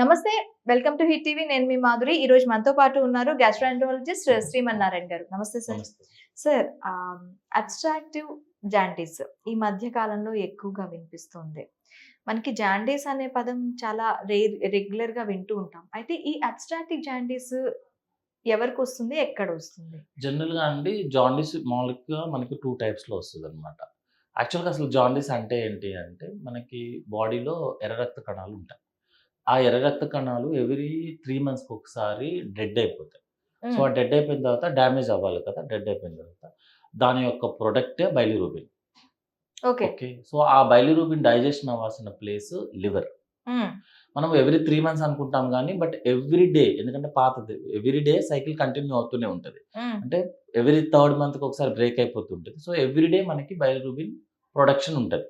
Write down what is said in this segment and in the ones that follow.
నమస్తే welcome to hit TV. నేను మీ మాధురి. ఈ రోజు మనతో పాటు ఉన్నారు గ్యాస్ట్రాంట్రాలజిస్ట్ శ్రీమన్ నారాయణ గారు. నమస్తే సార్. సార్. అబ్స్ట్రాక్టివ్ జాండీస్ ఈ మధ్య కాలంలో ఎక్కువగా వినిపిస్తుంది. మనకి జాండీస్ అనే పదం చాలా రేర్ రెగ్యులర్గా వింటూ ఉంటాం. అయితే ఈ అబ్స్ట్రాక్టివ్ జాండీస్ ఎవరికి వస్తుంది? ఎక్కడ వస్తుంది? జనరల్గా అండి జాండీస్ మామూలుగా మనకి టూ టైప్స్లో వస్తుంది అనమాట యాక్చువల్గా అసలు జాండీస్ అంటే ఏంటి అంటే మనకి బాడీలో ఎర్ర రక్త కణాలు ఉంటాయి. ఆ ఎర్ర రక్త కణాలు ఎవ్రీ త్రీ మంత్స్కి ఒకసారి డెడ్ అయిపోతాయి. సో ఆ డెడ్ అయిపోయిన తర్వాత డ్యామేజ్ అవ్వాలి కదా డెడ్ అయిపోయిన తర్వాత దాని యొక్క ప్రొడక్టే బైలిరూబిన్. ఓకే. ఓకే? సో ఆ బైలిరూబిన్ డైజెషన్ అవ్వాల్సిన ప్లేస్ లివర్. మనం ఎవ్రీ త్రీ మంత్స్ అనుకుంటాం కానీ బట్ ఎవ్రీ డే ఎందుకంటే పాతది ఎవ్రీ డే సైకిల్ కంటిన్యూ అవుతూనే ఉంటుంది. అంటే ఎవ్రీ థర్డ్ మంత్కి ఒకసారి బ్రేక్ అయిపోతుంటుంది. సో ఎవ్రీ డే మనకి బైలిరూబిన్ ప్రొడక్షన్ ఉంటుంది.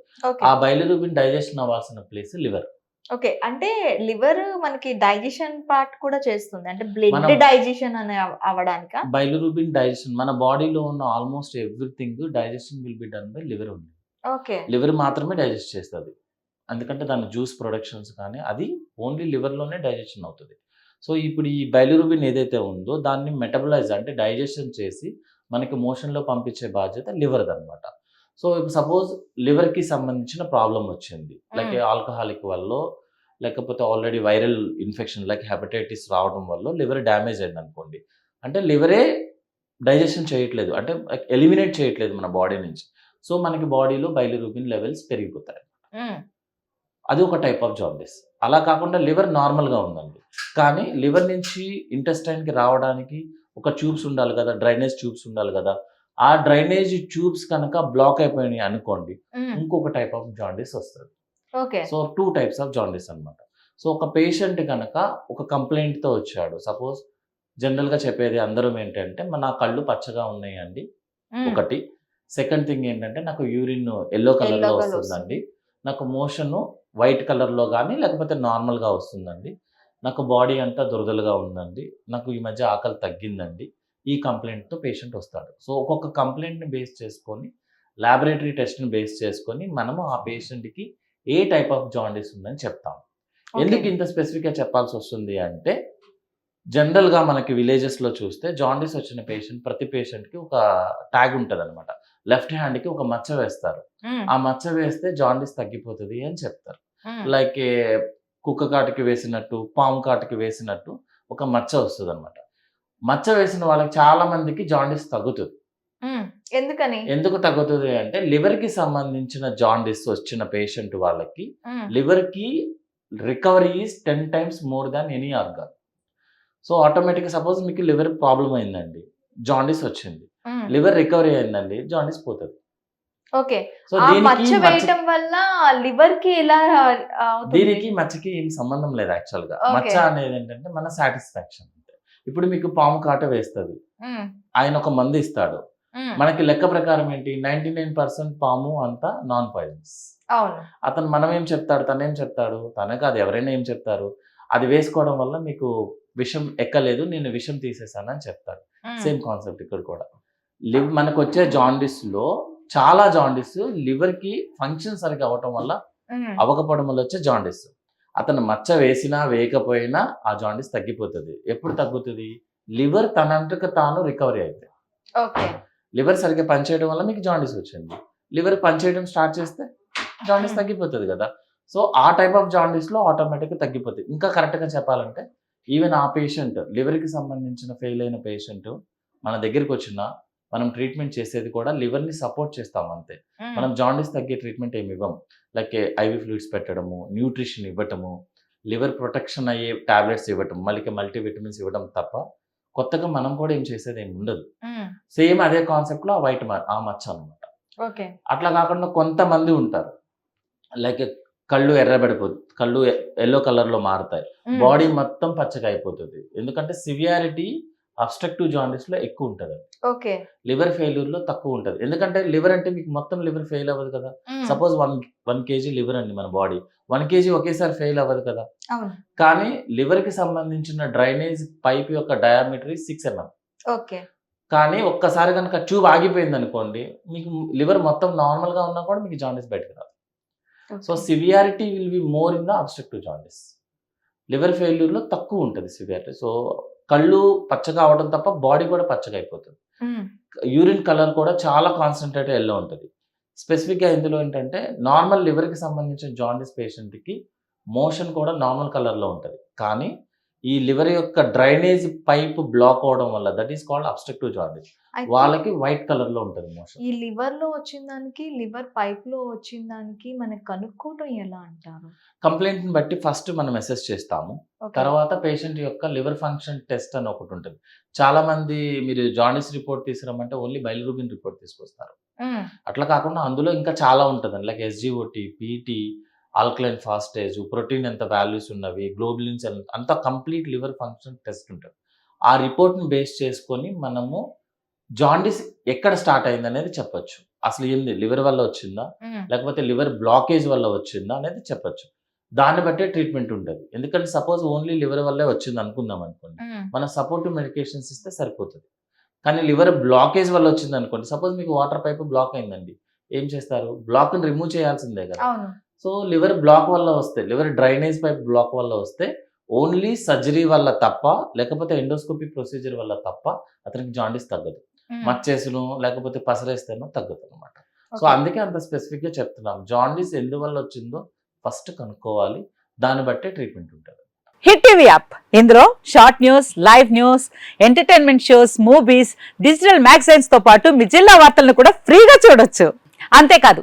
ఆ బైలిరూబిన్ డైజెషన్ అవ్వాల్సిన ప్లేస్ లివర్. ఓకే. అంటే లివర్ మనకి డైజెషన్ పార్ట్ కూడా చేస్తుంది. అంటే బ్లడ్ డైజెషన్ అనే అవ- అవడానికా? బైలిరూబిన్ డైజెషన్ మన బాడీలో ఉన్న almost everything digestion will be done by liver ఉంది ఓకే. లివర్ మాత్రమే డైజెస్ట్ చేస్తుంది. ఎందుకంటే దాని జ్యూస్ ప్రొడక్షన్స్ కానీ అది ఓన్లీ లివర్లోనే డైజెషన్ అవుతుంది. సో ఇప్పుడు ఈ బైలిరూబిన్ ఏదైతే ఉందో దాన్ని మెటబలైజ్ అంటే డైజెషన్ చేసి మనకి మోషన్లో పంపించే బాధ్యత లివర్ది అనమాట సో ఇప్పుడు సపోజ్ లివర్కి సంబంధించిన ప్రాబ్లం వచ్చింది. Like Mm. ఆల్కహాలిక్ వల్ల లేకపోతే already viral infection like hepatitis రావడం వల్ల లివర్ డ్యామేజ్ అయింది అనుకోండి. అంటే లివరే డైజెషన్ చేయట్లేదు. అంటే ఎలిమినేట్ చేయట్లేదు మన బాడీ నుంచి. సో మనకి బాడీలో బైలిరూబిన్ లెవెల్స్ పెరిగిపోతాయి. మ్మ్. అది ఒక టైప్ ఆఫ్ జాండీస్ అలా కాకుండా లివర్ నార్మల్గా ఉందండి. కానీ లివర్ నుంచి ఇంటెస్టైన్కి రావడానికి ఒక ట్యూబ్స్ ఉండాలి కదా డ్రైనేజ్ ట్యూబ్స్ ఉండాలి కదా ఆ డ్రైనేజ్ ట్యూబ్స్ కనుక బ్లాక్ అయిపోయినాయి అనుకోండి. ఇంకొక టైప్ ఆఫ్ జాండీస్ వస్తుంది. Okay. So two types of jaundice అన్నమాట. సో ఒక పేషెంట్ కనుక ఒక కంప్లైంట్తో వచ్చాడు. సపోజ్ జనరల్గా చెప్పేది అందరం ఏంటంటే మన కళ్ళు పచ్చగా ఉన్నాయండి. ఒకటి. సెకండ్ థింగ్ ఏంటంటే నాకు యూరిన్ ఎల్లో కలర్లో వస్తుందండి. నాకు మోషన్ వైట్ కలర్లో కానీ లేకపోతే నార్మల్గా వస్తుందండి. నాకు బాడీ అంతా దురదలుగా ఉందండి. నాకు ఈ మధ్య ఆకలి తగ్గిందండి. ఈ కంప్లైంట్తో పేషెంట్ వస్తాడు సో ఒక్కొక్క కంప్లైంట్ని బేస్ చేసుకొని ల్యాబొరేటరీ టెస్ట్ని బేస్ చేసుకొని మనము ఆ పేషెంట్కి ఏ టైప్ ఆఫ్ జాండీస్ ఉందని చెప్తాం. ఎందుకు ఇంత స్పెసిఫిక్గా చెప్పాల్సి వస్తుంది అంటే జనరల్గా మనకి విలేజెస్లో చూస్తే జాండీస్ వచ్చిన పేషెంట్ ప్రతి పేషెంట్కి ఒక ట్యాగ్ ఉంటుంది అనమాట లెఫ్ట్ హ్యాండ్కి ఒక మచ్చ వేస్తారు. ఆ మచ్చ వేస్తే జాండీస్ తగ్గిపోతుంది అని చెప్తారు. లైక్ కుక్క కాటుకి వేసినట్టు పాము కాటుకి వేసినట్టు ఒక మచ్చ వస్తుంది అనమాట మచ్చ వేసిన వాళ్ళకి చాలా మందికి జాండీస్ తగ్గుతుంది. ఎందుకని ఎందుకు తగ్గుతుంది అంటే లివర్కి సంబంధించిన జాండీస్ వచ్చిన పేషెంట్ వాళ్ళకి మ్మ్. లివర్కి recovery is ten times more than any organ so ఆటోమేటిక్గా సపోజ్ మీకు లివర్ ప్రాబ్లం అయిందండి జాండీస్ వచ్చింది. లివర్ రికవరీ అయిందండి జాండీస్ పోతుంది ఓకే సో మచ్చ వేయటం వల్ల లివర్కి ఎలా? దీనికి మచ్చకి ఏం సంబంధం లేదు యాక్చువల్గా. మచ్చ అనేది ఏంటంటే మన సాటిస్ఫాక్షన్ ఇప్పుడు మీకు పాము కాట వేస్తుంది. ఆయన ఒక మందు ఇస్తాడు. మనకి లెక్క ప్రకారం ఏంటి? నైన్టీ నైన్ పర్సెంట్ పాము అంతా నాన్ పాయిజన్స్ అతను మనం ఏం చెప్తాడు? తను ఏం చెప్తాడు? తనే కాదు ఎవరైనా ఏం చెప్తారు? అది వేసుకోవడం వల్ల మీకు విషం ఎక్కలేదు నేను విషం తీసేసాను అని చెప్తాడు. సేమ్ కాన్సెప్ట్ ఇక్కడ కూడా. లివ్ మనకు వచ్చే జాండీస్లో చాలా జాండీస్ లివర్కి ఫంక్షన్ సరిగ్గా అవటం వల్ల. అవకపోవడం వల్ల వచ్చే జాండీస్. అతను మచ్చ వేసినా వేయకపోయినా ఆ జాండీస్ తగ్గిపోతుంది. ఎప్పుడు తగ్గుతుంది? లివర్ తనంతకు తాను రికవరీ అయితే ఓకే. లివర్ సరిగ్గా పనిచేయడం వల్ల మీకు జాండీస్ వచ్చింది. లివర్ పనిచేయడం స్టార్ట్ చేస్తే జాండీస్. తగ్గిపోతుంది కదా. సో ఆ టైప్ ఆఫ్ జాండీస్లో ఆటోమేటిక్గా తగ్గిపోతుంది. ఇంకా కరెక్ట్గా చెప్పాలంటే ఈవెన్ ఆ పేషెంట్ లివర్కి సంబంధించిన ఫెయిల్ అయిన పేషెంట్ మన దగ్గరికి వచ్చినా మనం ట్రీట్మెంట్ చేసేది కూడా లివర్ని సపోర్ట్ చేస్తాం అంతే. మనం జాండీస్ తగ్గే ట్రీట్మెంట్ ఏమి ఇవ్వం. లైక్ ఐవి ఫ్లూయిడ్స్ పెట్టడము న్యూట్రిషన్ ఇవ్వటము లివర్ ప్రొటెక్షన్ అయ్యే టాబ్లెట్స్ ఇవ్వటం మళ్ళీ మల్టీవిటమిన్స్ ఇవ్వడం తప్ప కొత్తగా మనం కూడా ఏం చేసేది ఏమి ఉండదు. సేమ్ అదే కాన్సెప్ట్లో ఆ వైట్ ఆ మచ్చ అనమాట ఓకే. అట్లా కాకుండా కొంతమంది ఉంటారు. లైక్ కళ్ళు ఎర్రబడిపోతుంది కళ్ళు ఎల్లో కలర్లో మారుతాయి. మ్మ్. బాడీ మొత్తం పచ్చగా అయిపోతుంది. ఎందుకంటే సివియారిటీ అబ్స్ట్రక్టివ్ జాండీస్లో ఎక్కువ ఉంటుంది ఓకే. లివర్ ఫెయిల్యూర్లో తక్కువ ఉంటుంది. ఎందుకంటే లివర్ అంటే మీకు మొత్తం లివర్ ఫెయిల్ అవ్వదు కదా. Suppose one one KG liver అండి మన బాడీ వన్ కేజీ ఒకేసారి ఫెయిల్ అవ్వదు కదా. కానీ లివర్కి సంబంధించిన డ్రైనేజ్ పైప్ యొక్క డయామీటర్ సిక్స్ ఎంఎం ఓకే. కానీ ఒక్కసారి కనుక ట్యూబ్ ఆగిపోయింది అనుకోండి మీకు లివర్ మొత్తం నార్మల్గా ఉన్నా కూడా మీకు జాండీస్ బయటకు రాదు. So severity will be more in the obstructive jaundice liver ఫెయిల్యూర్లో తక్కువ ఉంటుంది సివియారిటీ సో కళ్ళు పచ్చగా అవడం తప్ప బాడీ కూడా పచ్చగా అయిపోతుంది. యూరిన్ కలర్ కూడా చాలా కాన్సన్ట్రేట్ ఎల్లో ఉంటుంది. స్పెసిఫిక్గా ఇందులో ఏంటంటే నార్మల్ లివర్కి సంబంధించిన జాండీస్ పేషెంట్కి మోషన్ కూడా నార్మల్ కలర్లో ఉంటుంది. కానీ ఈ లివర్ యొక్క డ్రైనేజ్ పైప్ బ్లాక్ అవడం వల్ల that is called obstructive jaundice వాళ్ళకి వైట్ కలర్లో ఉంటుంది మోషన్. ఈ లివర్లో వచ్చిన దానికి లివర్ పైప్లో వచ్చిన దానికి మనకి కనుక్కోవడం ఎలా అంటారు? కంప్లైంట్ని బట్టి ఫస్ట్ మనం అసెస్ చేస్తాము. తర్వాత పేషెంట్ యొక్క లివర్ ఫంక్షన్ టెస్ట్ అని ఒకటి ఉంటుంది. చాలా మంది మీరు జాండీస్ రిపోర్ట్ తీసుకురమ్మంటే ఓన్లీ బైలిరూబిన్ రిపోర్ట్ తీసుకొస్తారు. అట్లా కాకుండా అందులో ఇంకా చాలా ఉంటుంది like SGOT PT alkaline phosphatase protein ఎంత వాల్యూస్ ఉన్నవి గ్లోబులిన్స్ అంత కంప్లీట్ లివర్ ఫంక్షన్ టెస్ట్ ఉంటుంది. ఆ రిపోర్ట్ని బేస్ చేసుకొని మనము జాండీస్ ఎక్కడ స్టార్ట్ అయింది అనేది చెప్పొచ్చు. అసలు ఏంది? లివర్ వల్ల వచ్చిందా. లేకపోతే లివర్ బ్లాకేజ్ వల్ల వచ్చిందా అనేది చెప్పొచ్చు. దాన్ని బట్టే ట్రీట్మెంట్ ఉంటుంది. ఎందుకంటే సపోజ్ ఓన్లీ లివర్ వల్లే వచ్చింది అనుకుందాం అనుకోండి. మన సపోర్టివ్ మెడికేషన్స్ ఇస్తే సరిపోతుంది. కానీ లివర్ బ్లాకేజ్ వల్ల వచ్చింది అనుకోండి. సపోజ్ మీకు వాటర్ పైప్ బ్లాక్ అయిందండి. ఏం చేస్తారు? బ్లాక్ని రిమూవ్ చేయాల్సిందే కదా. సో లివర్ బ్లాక్ వల్ల వస్తే లివర్ డ్రైనేజ్ పైప్ బ్లాక్ వల్ల వస్తే ఓన్లీ సర్జరీ వల్ల తప్ప లేకపోతే ఎండోస్కోపీ ప్రొసీజర్ వల్ల తప్ప అతనికి జాండీస్ తగ్గదు. మచ్చేసును లేకపోతే పసరేస్తేనో తగ్గుతుంది అనమాట సో. అందుకే అంత స్పెసిఫిక్గా చెప్తున్నాం. జాండీస్ ఎందువల్ల వచ్చిందో ఫస్ట్ కనుక్కోవాలి. దాన్ని బట్టే ట్రీట్మెంట్ ఉంటుంది. Hit TV app. ఇందులో short news live news entertainment shows movies digital మ్యాగజైన్స్తో పాటు మీ జిల్లా వార్తలను కూడా ఫ్రీగా చూడొచ్చు. అంతేకాదు